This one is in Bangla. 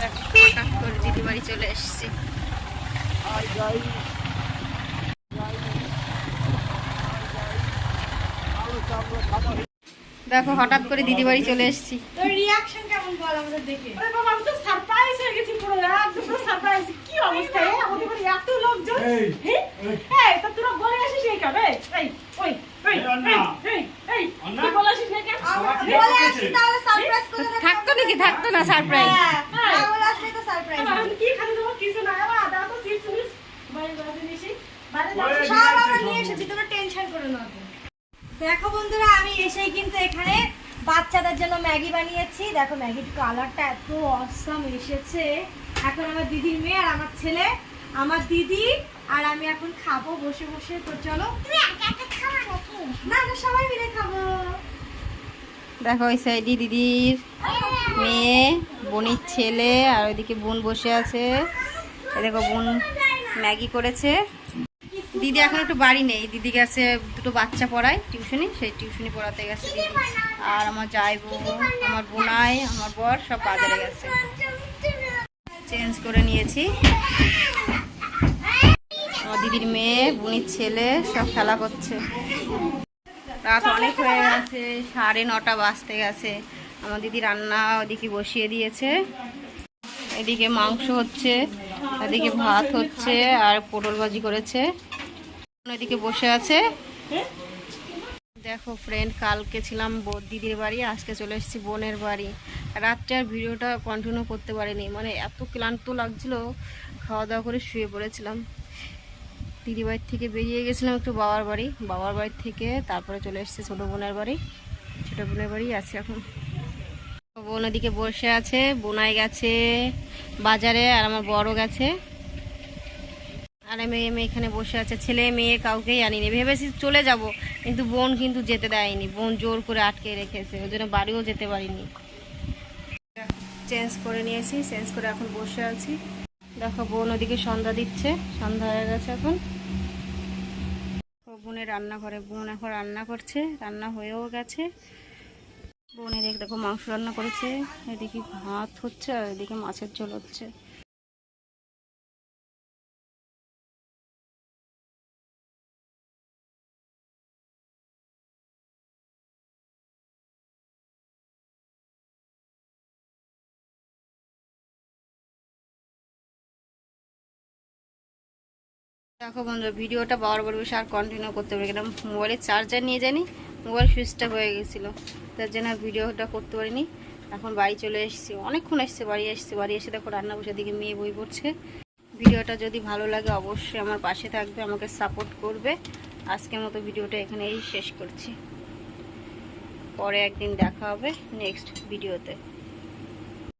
দেখো, হঠাৎ করে দিদি বাড়ি চলে এসেছি। দেখো হঠাৎ করে দিদি বাড়ি চলে এসেছি। তোর রিয়াকশন কেমন বল আমাদের দেখে? আরে বাবা আমি তো সারপ্রাইজ হয়ে গেছি পুরো একদম পুরো সারপ্রাইজ কি অবস্থা রে? আমাদের বাড়ি এত লোকজন। হ্যাঁ? এই। তা তোরা বলে আসিস এই কাবে এই ওই ওই এই, এই এই তুই বলে আসিস না কেন? বলে আছে। তাহলে সারপ্রাইজ করে থাকতো নাকি থাকতো না সারপ্রাইজ হ্যাঁ, হ্যাঁ। না বলে আসলেই তো সারপ্রাইজ আমি কি খালি দেবো কিছু না এবার আদা তো চিপস মিপস বাইরে বাইরে নিয়েছি বাইরে সব আমরা নিয়ে এসেছি তোমরা টেনশন করো না দেখো বন্ধুরা আমি এসেই কিন্তু এখানে বাচ্চাদের জন্য ম্যাগি বানিয়েছি। দেখো ম্যাগির কালারটা এত অসম এসেছে। এখন আমার দিদির মেয়ে আর আমার ছেলে আমার দিদি আর আমি এখন খাব বসে বসে। তো চলো। না না সবাই মিলে খাব। দেখো ওই সাইডে দিদির মেয়ে, বোনের ছেলে, আর ওইদিকে বোন বসে আছে। দেখো, বোন ম্যাগি করেছে। দিদি এখন একটু বাড়ি নেই। দিদি গেছে দুটো বাচ্চা পড়ায় টিউশনি, সেই টিউশনি পড়াতে গেছে দিদি। আর আমার যাইবো আমার বোনাই, আমার বর সব বাজারে গেছে। চেঞ্জ করে নিয়েছি। আমার দিদির মেয়ে, বোনের ছেলে সব খেলা করছে। রাত অনেক হয়ে গেছে, সাড়ে নটা বাজতে গেছে। আমার দিদি রান্না ওদিকে বসিয়ে দিয়েছে। এদিকে মাংস হচ্ছে, এদিকে ভাত হচ্ছে, আর পটল ভাজি করেছে। ওদিকে বসে আছে। দেখো ফ্রেন্ড কালকে ছিলাম দিদির বাড়ি, আজকে চলে এসেছি বোনের বাড়ি। রাত্রে আর ভিডিওটা কন্টিনিউ করতে পারিনি। মানে এত ক্লান্ত লাগছিল খাওয়া দাওয়া করে শুয়ে পড়েছিলাম। দিদি বাড়ির থেকে বেরিয়ে গেছিলাম একটু বাবার বাড়ি। বাবার বাড়ি থেকে তারপরে চলে এসেছি ছোটো বোনের বাড়ি। ছোটো বোনের বাড়ি আছে এখন। বোন ওদিকে বসে আছে, বোনাই গেছে বাজারে আর আমার বড় গেছে। আর আমি মেয়ে এখানে বসে আছে। ছেলে মেয়ে কাউকেই আনিনি ভেবেছি চলে যাব, কিন্তু বোন কিন্তু যেতে দেয়নি। বোন জোর করে আটকে রেখেছে, ওই জন্য বাড়িও যেতে পারিনি। চেঞ্জ করে নিয়েছি, চেঞ্জ করে এখন বসে আছি। দেখো বোন ওদিকে সন্ধ্যা দিচ্ছে, সন্ধ্যা হয়ে গেছে এখন। বোনের রান্না করে বোন এখন রান্না করছে, রান্না হয়েও গেছে। বোন এদিকে দেখো মাংস রান্না করেছে, এদিকে ভাত হচ্ছে আর এদিকে মাছের ঝোল হচ্ছে। দেখো বন্ধুরা ভিডিওটা বাবার বাড়ি বসে আর কন্টিনিউ করতে পারি কেন? মোবাইলের চার্জার নিয়ে জানি মোবাইল সুইচটা হয়ে গেছিল। তার জন্য ভিডিওটা করতে পারিনি। এখন বাড়ি চলে এসেছি। অনেকক্ষণ এসছে, বাড়ি এসছে। বাড়ি এসে দেখো রান্না বসে দিকে মেয়ে বই পড়ছে। ভিডিওটা যদি ভালো লাগে অবশ্যই আমার পাশে থাকবে, আমাকে সাপোর্ট করবে। আজকের মতো ভিডিওটা এখানেই শেষ করছি। পরে একদিন দেখা হবে নেক্সট ভিডিওতে।